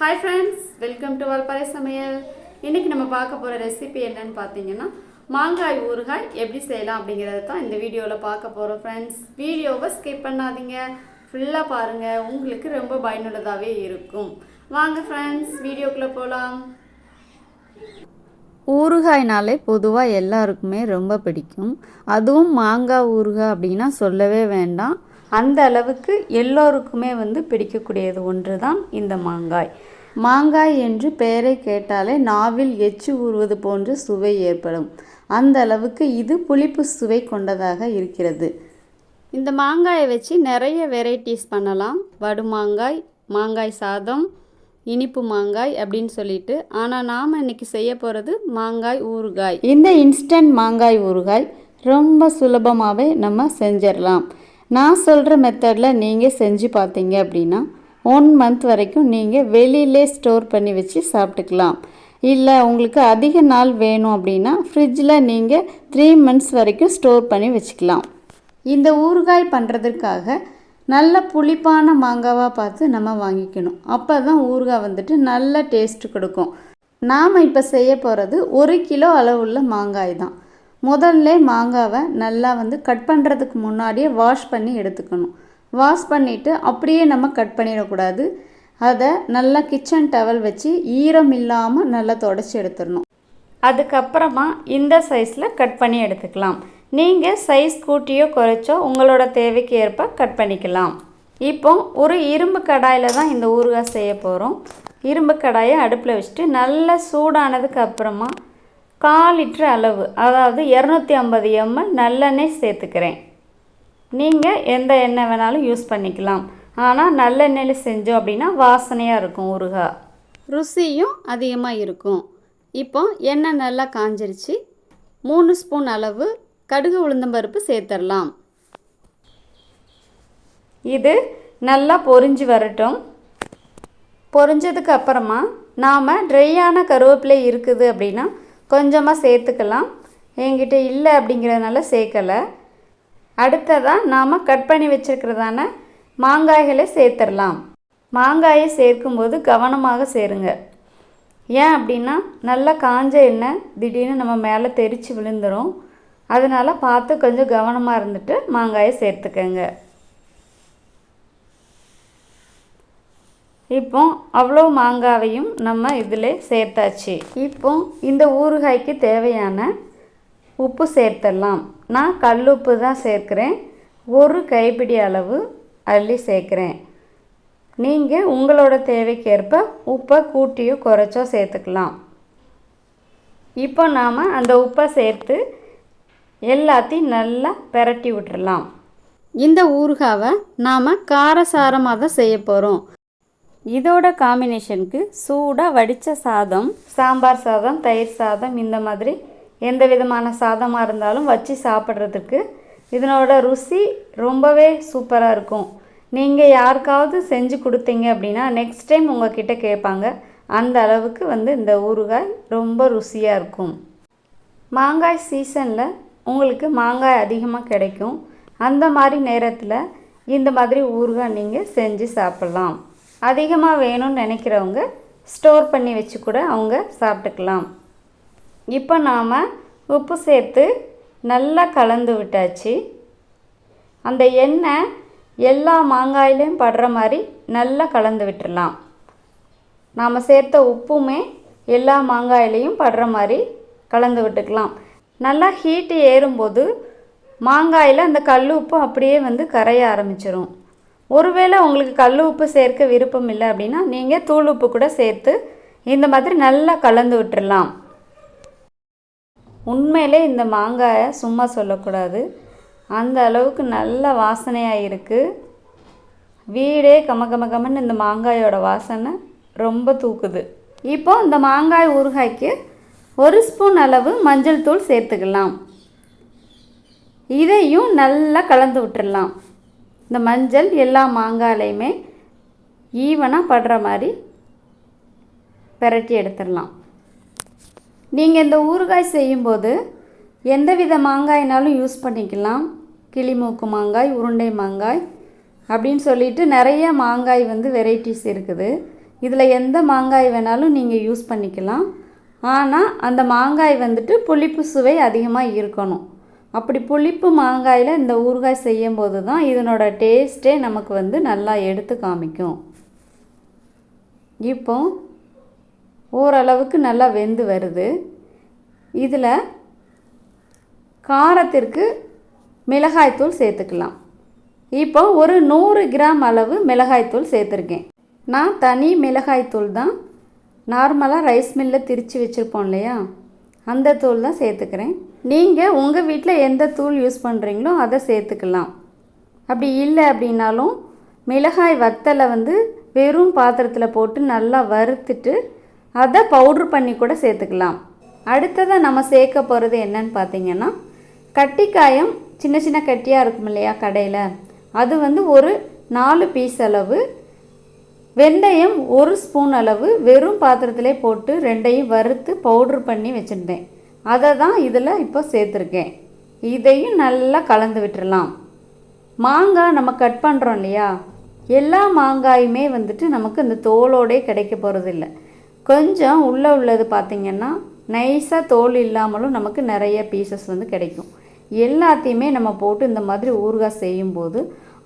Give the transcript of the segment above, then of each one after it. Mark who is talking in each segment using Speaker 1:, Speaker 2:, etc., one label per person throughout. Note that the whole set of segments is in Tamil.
Speaker 1: Hi friends welcome to Valparai சமையல் இன்றைக்கி நம்ம பார்க்க போகிற ரெசிபி என்னன்னு பார்த்தீங்கன்னா மாங்காய் ஊறுகாய் எப்படி செய்யலாம் அப்படிங்கிறத தான் இந்த வீடியோவில் பார்க்க போகிறோம் ஃப்ரெண்ட்ஸ் வீடியோவை ஸ்கிப் பண்ணாதீங்க. ஃபுல்லாக பாருங்கள் உங்களுக்கு ரொம்ப பயனுள்ளதாகவே இருக்கும். வாங்க ஃப்ரெண்ட்ஸ் வீடியோக்குள்ளே போகலாம்
Speaker 2: ஊறுகாய்னாலே பொதுவாக எல்லாருக்குமே ரொம்ப பிடிக்கும். அதுவும் மாங்காய் ஊறுகாய் அப்படின்னா சொல்லவே வேண்டாம். அந்த அளவுக்கு எல்லோருக்குமே வந்து பிடிக்கக்கூடியது ஒன்று தான் இந்த மாங்காய். மாங்காய் என்று பெயரை கேட்டாலே நாவில் எச்சு ஊறுவது போன்ற சுவை ஏற்படும். அந்த அளவுக்கு இது புளிப்பு சுவை கொண்டதாக இருக்கிறது. இந்த மாங்காயை வச்சு நிறைய வெரைட்டிஸ் பண்ணலாம். வடு மாங்காய் மாங்காய் சாதம் இனிப்பு மாங்காய் அப்படின்னு சொல்லிட்டு. ஆனால் நாம் இன்னைக்கு செய்ய போகிறது மாங்காய் ஊறுகாய். இந்த இன்ஸ்டன்ட் மாங்காய் ஊறுகாய் ரொம்ப சுலபமாகவே நம்ம செஞ்சிடலாம். நான் சொல்கிற மெத்தடில் நீங்கள் செஞ்சு பார்த்தீங்க அப்படின்னா ஒன் மந்த் வரைக்கும் நீங்கள் வெளியிலே ஸ்டோர் பண்ணி வச்சு சாப்பிட்டுக்கலாம். இல்லை உங்களுக்கு அதிக நாள் வேணும் அப்படின்னா ஃப்ரிட்ஜில் நீங்கள் த்ரீ மந்த்ஸ் வரைக்கும் ஸ்டோர் பண்ணி வச்சுக்கலாம். இந்த ஊறுகாய் பண்ணுறதுக்காக நல்ல புளிப்பான மாங்காவாக பார்த்து நம்ம வாங்கிக்கணும். அப்போ தான் ஊறுகாய் வந்துட்டு நல்ல டேஸ்ட் கொடுக்கும். நாம் இப்போ செய்ய போகிறது ஒரு கிலோ அளவுள்ள மாங்காய் தான். முதல்ல மாங்காவை நல்லா வந்து கட் பண்ணுறதுக்கு முன்னாடியே வாஷ் பண்ணி எடுத்துக்கணும். வாஷ் பண்ணிவிட்டு அப்படியே நம்ம கட் பண்ணிடக்கூடாது. அதை நல்லா கிச்சன் டவல் வச்சு ஈரம் இல்லாமல் நல்லா தொடச்சி எடுத்துடணும். அதுக்கப்புறமா இந்த சைஸில் கட் பண்ணி எடுத்துக்கலாம். நீங்கள் சைஸ் கூட்டியோ குறைச்சோ உங்களோட தேவைக்கு ஏற்ப கட் பண்ணிக்கலாம். இப்போ ஒரு இரும்பு கடாயில் தான் இந்த ஊறுகாய் செய்ய போகிறோம் இரும்பு கடாயை அடுப்பில் வச்சுட்டு நல்லா சூடானதுக்கு அப்புறமா கால் லிட்டர் அளவு அதாவது இரநூத்தி ஐம்பது எம்எல் நல்லெண்ணெய் சேர்த்துக்கிறேன். நீங்கள் எந்த எண்ணெய் வேணாலும் யூஸ் பண்ணிக்கலாம். ஆனால் நல்லெண்ணெயில் செஞ்சோம் அப்படின்னா வாசனையாக இருக்கும் ஊறுகாய் ருசியும் அதிகமாக இருக்கும். இப்போ எண்ணெய் நல்லா காஞ்சிருச்சு. மூணு ஸ்பூன் அளவு கடுகு உளுந்தம்பருப்பு சேர்த்துடலாம் இது நல்லா பொரிஞ்சு வரட்டும். பொரிஞ்சதுக்கு அப்புறமா நாம் ட்ரையான கருவேப்பிலை இருக்குது அப்படின்னா கொஞ்சமாக சேர்த்துக்கலாம். என்கிட்ட இல்லை அப்படிங்கிறதுனால சேர்க்கலை. அடுத்ததாக நாம் கட் பண்ணி வச்சுருக்கிறதான மாங்காய்களை சேர்த்துடலாம். மாங்காயை சேர்க்கும்போது கவனமாக சேருங்க. ஏன் அப்படின்னா நல்லா காஞ்ச எண்ணெய் திடீர்னு நம்ம மேலே தெரித்து விழுந்துடும் அதனால் பார்த்து கொஞ்சம் கவனமாக இருந்துட்டு மாங்காயை சேர்த்துக்கங்க. இப்போ அவ்வளோ மாங்காவையும் நம்ம இதில் சேர்த்தாச்சு. இப்போ இந்த ஊறுகாய்க்கு தேவையான உப்பு சேர்த்துடலாம் நான் கல் உப்பு தான் சேர்க்குறேன். ஒரு கைப்பிடி அளவு அள்ளி சேர்க்குறேன். நீங்கள் உங்களோட தேவைக்கேற்ப உப்பை கூட்டியோ குறைச்சோ சேர்த்துக்கலாம். இப்போ நாம் அந்த உப்பை சேர்த்து எல்லாத்தையும் நல்லா பெரட்டி விட்டுறலாம். இந்த ஊறுகாவை நாம் காரசாரமாக தான் செய்ய போகிறோம் இதோட காம்பினேஷனுக்கு சூடாக வடித்த சாதம் சாம்பார் சாதம் தயிர் சாதம் இந்த மாதிரி எந்த விதமான சாதமாக இருந்தாலும் வச்சு சாப்பிட்றதுக்கு இதனோட ருசி ரொம்பவே சூப்பராக இருக்கும். நீங்கள் யாருக்காவது செஞ்சு கொடுத்தீங்க அப்படின்னா நெக்ஸ்ட் டைம் உங்ககிட்ட கேட்பாங்க. அந்த அளவுக்கு வந்து இந்த ஊறுகாய் ரொம்ப ருசியாக இருக்கும். மாங்காய் சீசனில் உங்களுக்கு மாங்காய் அதிகமாக கிடைக்கும். அந்த மாதிரி நேரத்தில் இந்த மாதிரி ஊறுகாய் நீங்கள் செஞ்சு சாப்பிட்லாம். அதிகமாக வேணும்னு நினைக்கிறவங்க ஸ்டோர் பண்ணி வச்சு கூட அவங்க சாப்பிட்டுக்கலாம். இப்போ நாம் உப்பு சேர்த்து நல்லா கலந்து விட்டாச்சு. அந்த எண்ணெய் எல்லா மாங்காயிலையும் படுற மாதிரி நல்லா கலந்து விட்டுடலாம் நாம் சேர்த்த உப்புமே எல்லா மாங்காயிலையும் படுற மாதிரி கலந்து விட்டுக்கலாம். நல்லா ஹீட்டு ஏறும்போது மாங்காயில் அந்த கல் உப்பு அப்படியே வந்து கரைய ஆரம்பிச்சிரும். ஒருவேளை உங்களுக்கு கல் உப்பு சேர்க்க விருப்பம் இல்லை அப்படின்னா நீங்கள் தூள் உப்பு கூட சேர்த்து இந்த மாதிரி நல்லா கலந்து விட்டுடலாம் உண்மையிலே இந்த மாங்காயை சும்மா சொல்லக்கூடாது. அந்த அளவுக்கு நல்ல வாசனையாக இருக்குது வீடே கம கம கமன்னு இந்த மாங்காயோட வாசனை ரொம்ப தூக்குது. இப்போ இந்த மாங்காய் ஊறுகாய்க்கு ஒரு ஸ்பூன் அளவு மஞ்சள் தூள் சேர்த்துக்கலாம். இதையும் நல்லா கலந்து விட்டுடலாம் இந்த மஞ்சள் எல்லா மாங்காயிலையுமே ஈவனாக படுற மாதிரி பெரட்டி எடுத்துடலாம் நீங்கள் இந்த ஊறுகாய் செய்யும்போது எந்த வித மாங்காய்னாலும் யூஸ் பண்ணிக்கலாம். கிளிமூக்கு மாங்காய் உருண்டை மாங்காய் அப்படின்னு சொல்லிட்டு நிறைய மாங்காய் வந்து வெரைட்டிஸ் இருக்குது. இதில் எந்த மாங்காய் வேணாலும் நீங்கள் யூஸ் பண்ணிக்கலாம். ஆனால் அந்த மாங்காய் வந்துட்டு புளிப்பு சுவை அதிகமாக இருக்கணும். அப்படி புளிப்பு மாங்காயில் இந்த ஊறுகாய் செய்யும் போது தான் இதனோட டேஸ்ட்டே நமக்கு வந்து நல்லா எடுத்து காமிக்கும். இப்போ ஓரளவுக்கு நல்லா வெந்து வருது. இதில் காரத்திற்கு மிளகாய்த்தூள் சேர்த்துக்கலாம். இப்போ ஒரு நூறு கிராம் அளவு மிளகாய்த்தூள் சேர்த்துருக்கேன். நான் தனி மிளகாய்த்தூள் தான் நார்மலாக ரைஸ் மில்லில் திரித்து வச்சுருப்போம் இல்லையா? அந்த தூள் தான் சேர்த்துக்கிறேன். நீங்கள் உங்கள் வீட்டில் எந்த தூள் யூஸ் பண்ணுறீங்களோ அதை சேர்த்துக்கலாம். அப்படி இல்லை அப்படின்னாலும் மிளகாய் வத்தலை வந்து வெறும் பாத்திரத்தில் போட்டு நல்லா வறுத்துட்டு அதை பவுட்ரு பண்ணி கூட சேர்த்துக்கலாம். அடுத்ததாக நம்ம சேர்க்க போகிறது என்னன்னு பார்த்தீங்கன்னா கட்டிக்காயம் சின்ன சின்ன கட்டியாக இருக்கும் இல்லையா கடையில்? அது வந்து ஒரு நாலு பீஸ் அளவு வெந்தயம் ஒரு ஸ்பூன் அளவு வெறும் பாத்திரத்திலே போட்டு ரெண்டையும் வறுத்து பவுட்ரு பண்ணி வச்சுருந்தேன். அதை தான் இதில் இப்போ சேர்த்துருக்கேன். இதையும் நல்லா கலந்து விட்டுடலாம் மாங்காய் நம்ம கட் பண்ணுறோம் இல்லையா? எல்லா மாங்காயுமே வந்துட்டு நமக்கு இந்த தோலோடே கிடைக்க போகிறதில்ல கொஞ்சம் உள்ளே உள்ளது பார்த்திங்கன்னா நைஸாக தோல் இல்லாமலும் நமக்கு நிறைய பீசஸ் வந்து கிடைக்கும். எல்லாத்தையுமே நம்ம போட்டு இந்த மாதிரி ஊறுகாய் செய்யும்போது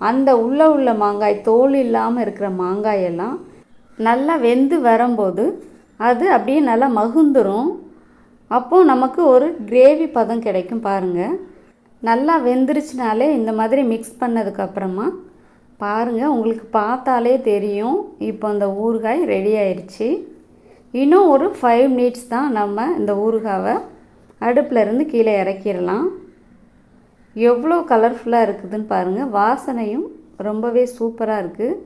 Speaker 2: அந்த உள்ளே உள்ள மாங்காய் தோல் இல்லாமல் இருக்கிற மாங்காயெல்லாம் நல்லா வெந்து வரும்போது அது அப்படியே நல்லா மகுந்துரும். அப்போது நமக்கு ஒரு கிரேவி பதம் கிடைக்கும் பாருங்கள் நல்லா வெந்துருச்சுனாலே இந்த மாதிரி மிக்ஸ் பண்ணதுக்கப்புறமா பாருங்கள் உங்களுக்கு பார்த்தாலே தெரியும். இப்போ அந்த ஊறுகாய் ரெடி ஆயிடுச்சு இன்னும் ஒரு ஃபைவ் மினிட்ஸ் தான் நம்ம இந்த ஊறுகாவை அடுப்பில் இருந்து கீழே இறக்கிடலாம். எவ்வளோ கலர்ஃபுல்லாக இருக்குதுன்னு பாருங்கள் வாசனையும் ரொம்பவே சூப்பராக இருக்குது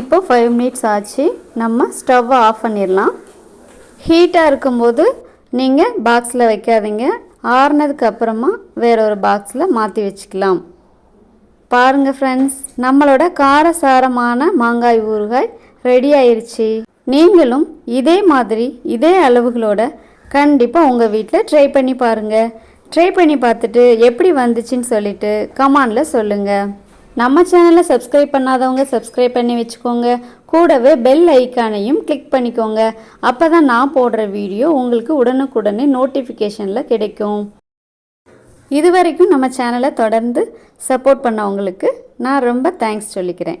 Speaker 2: இப்போ ஃபைவ் மினிட்ஸ் ஆச்சு. நம்ம ஸ்டவ்வை ஆஃப் பண்ணிடலாம். ஹீட்டாக இருக்கும்போது நீங்கள் பாக்ஸில் வைக்காதீங்க. ஆறுனதுக்கு அப்புறமா வேற ஒரு பாக்ஸில் மாற்றி வச்சுக்கலாம். பாருங்கள் ஃப்ரெண்ட்ஸ் நம்மளோட காரசாரமான மாங்காய் ஊறுகாய் ரெடி ஆயிடுச்சு நீங்களும் இதே மாதிரி இதே அளவுகளோட கண்டிப்பாக உங்கள் வீட்டில் ட்ரை பண்ணி பாருங்கள் ட்ரை பண்ணி பார்த்துட்டு எப்படி வந்துச்சுன்னு சொல்லிட்டு கமானில் சொல்லுங்கள் நம்ம சேனலை சப்ஸ்கிரைப் பண்ணாதவங்க சப்ஸ்கிரைப் பண்ணி வச்சுக்கோங்க. கூடவே பெல் ஐக்கானையும் கிளிக் பண்ணிக்கோங்க. அப்போ தான் நான் போடுற வீடியோ உங்களுக்கு உடனுக்குடனே நோட்டிஃபிகேஷனில் கிடைக்கும். இது வரைக்கும் நம்ம சேனலை தொடர்ந்து சப்போர்ட் பண்ணவங்களுக்கு நான் ரொம்ப தேங்க்ஸ் சொல்லிக்கிறேன்.